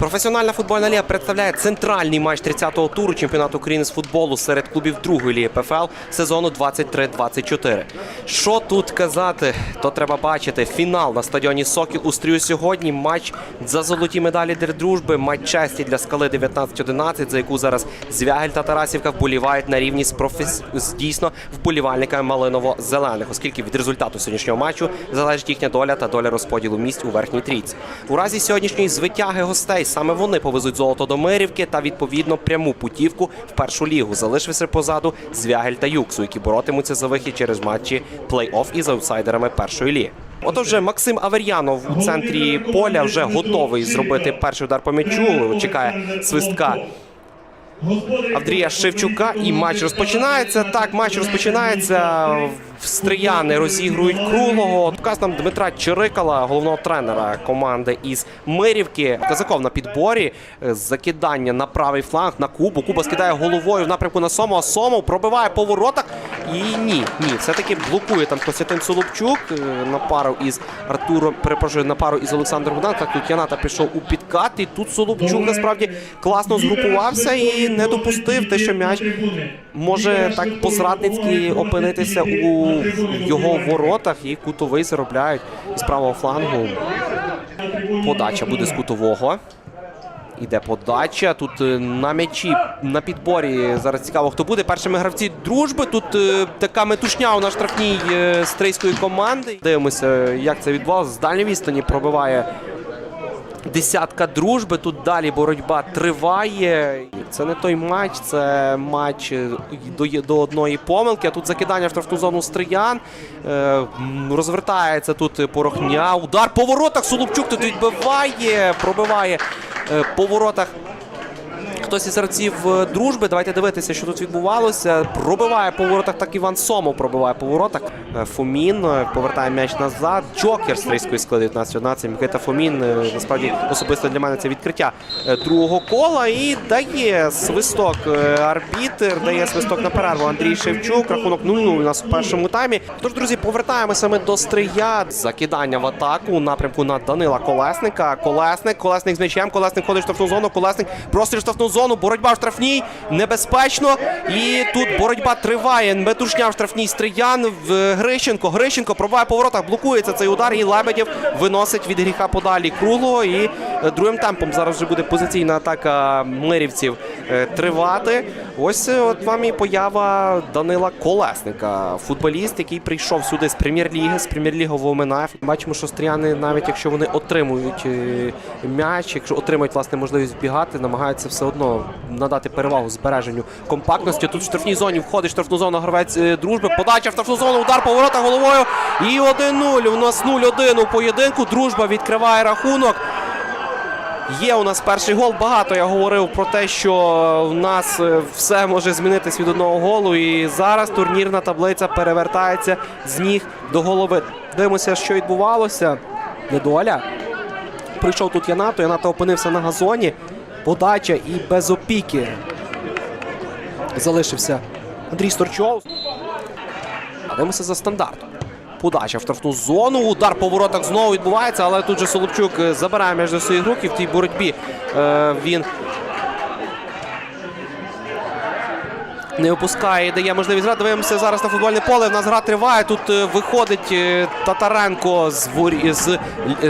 Професіональна футбольна ліга представляє центральний матч 30-го туру чемпіонату України з футболу серед клубів другої ліги ПФЛ сезону 23-24. Що тут казати, то треба бачити. Фінал на стадіоні Сокіл у стрію сьогодні. Матч за золоті медалі для дружби. Матч честі для скали 19-11, за яку зараз Звягель та Тарасівка вболівають на рівні з профес... з дійсно вболівальниками малиново-зелених, оскільки від результату сьогоднішнього матчу залежить їхня доля та доля розподілу місць у верхній трійці. У разі сьогоднішньої звитяги гостей саме вони повезуть золото до Мирівки та відповідно пряму путівку в першу лігу. Залишився позаду Звягель та Юксу, які боротимуться за вихід через матчі плей-офф із аутсайдерами першої ліги. Отож, Максим Авер'янов у центрі поля вже готовий зробити перший удар по м'ячу. Чекає свистка Авдрія Шевчука. І матч розпочинається. Так, матч розпочинається. Стрияни розігрують круглого. Показ нам Дмитра Чирикала, головного тренера команди із Мирівки. Казаков на підборі. Закидання на правий фланг на Кубу. Куба скидає головою в напрямку на Сомова. Сомов пробиває по воротах. І ні, ні, все-таки блокує там Костянтин Соловчук е, на пару із Артуром. Перепрошую, на пару із Олександром Будан. Так тут Яната пішов у підкат. І тут Соловчук насправді класно згрупувався і не допустив те, що м'яч може так по-зрадницьки опинитися у його воротах. І кутовий заробляють із правого флангу. Подача буде з кутового. Іде подача. Тут е, на м'ячі на підборі. Зараз цікаво, хто буде. Першими гравці дружби. Тут е, така метушня у на штрафній е, стрийської команди. Дивимося, як це відбувалося. З дальньої відстані пробиває десятка дружби. Тут далі боротьба триває. Це не той матч, це матч е, до, до одної помилки. А тут закидання в штрафну зону Стриян. Е, розвертається тут порохня. Удар по воротах. Солубчук тут відбиває, пробиває е, по воротах. Хтось із гравців е, дружби. Давайте дивитися, що тут відбувалося. Пробиває по воротах, так Іван Сомов пробиває по воротах. Е, Фомін е, повертає м'яч назад. Джокер з Стрийської склади 19-11. Микита Фомін. Насправді особисто для мене це відкриття другого кола. І дає свисток арбітр, дає свисток на перерву Андрій Шевчук. Рахунок 0-0 у нас у першому таймі. Тож, друзі, повертаємося ми до Стрия. Закидання в атаку у напрямку на Данила Колесника. Колесник, Колесник з м'ячем. Колесник ходить в штрафну зону. Колесник простріл в штрафну зону. Боротьба в штрафній. Небезпечно. І тут боротьба триває. Метушня в штрафній Стриян. В Грищенко. Грищенко пробиває по воротах. Блокується цей удар. І Лебедєв виносить від гріха подалі круглого. І е, другим темпом зараз вже буде позиційна атака мирівців е, тривати. Ось е, от вам і поява Данила Колесника. Футболіст, який прийшов сюди з прем'єр-ліги, з прем'єр-лігового МНФ. Бачимо, що стріяни, навіть якщо вони отримують е, м'яч, якщо отримують власне можливість бігати, намагаються все одно надати перевагу збереженню компактності. Тут в штрафній зоні входить штрафну зону гравець е, дружби. Подача в штрафну зону, удар по воротах головою. І 1-0. У нас 0-1 у поєдинку. Дружба відкриває рахунок. Є у нас перший гол. Багато я говорив про те, що в нас е, все може змінитись від одного голу. І зараз турнірна таблиця перевертається з ніг до голови. Дивимося, що відбувалося. Недоля. Прийшов тут Янато. Янато опинився на газоні. Подача і без опіки. Залишився Андрій Сторчов. Дивимося за стандартом. Подача в штрафну зону. Удар по воротах знову відбувається, але тут же Соловчук е, забирає між своїх рук і в тій боротьбі е, він не опускає і дає можливість грати. Дивимося зараз на футбольне поле. В нас гра триває. Тут е, виходить Татаренко з, з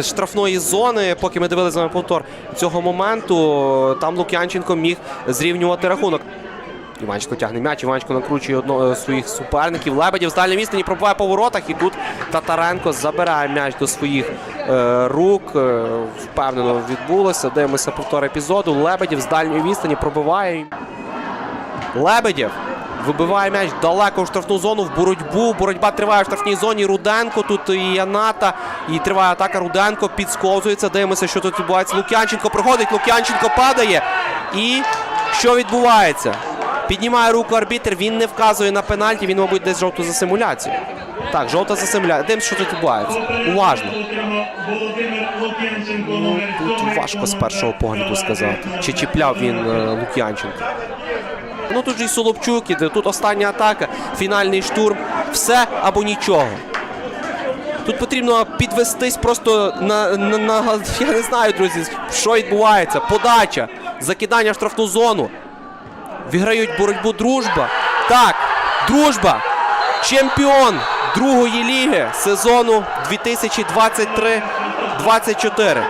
штрафної зони. Поки ми дивилися вами повтор цього моменту, там Лук'янченко міг зрівнювати рахунок. Іванченко тягне м'яч, Іванченко накручує одного з своїх суперників. Лебедів з дальньої відстані пробиває по воротах. І тут Татаренко забирає м'яч до своїх е, рук. Е, впевнено відбулося. Дивимося повтор епізоду. Лебедів з дальньої відстані пробиває. Лебедєв вибиває м'яч далеко в штрафну зону в боротьбу. Боротьба триває в штрафній зоні. Руденко тут і Яната. І триває атака. Руденко підсковзується. Дивимося, що тут відбувається. Лук'янченко проходить. Лук'янченко падає. І що відбувається? Піднімає руку арбітр. Він не вказує на пенальті. Він, мабуть, десь жовту за симуляцію. Так, жовта за симуляцію. Дивимося, що тут відбувається. Уважно. Ну, тут важко з першого погляду сказати. Чи чіпляв він е, Лук'янченко. Ну тут же і Соловчук іде, тут остання атака, фінальний штурм. Все або нічого. Тут потрібно підвестись просто на, на, на я не знаю, друзі, що відбувається. Подача, закидання в штрафну зону. Виграють боротьбу дружба. Так, дружба. Чемпіон другої ліги сезону 2023-24.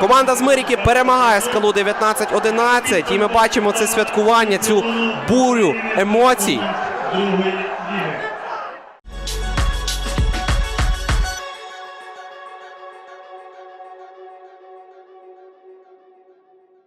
Команда з Миріки перемагає скалу 19-11. І ми бачимо це святкування, цю бурю емоцій.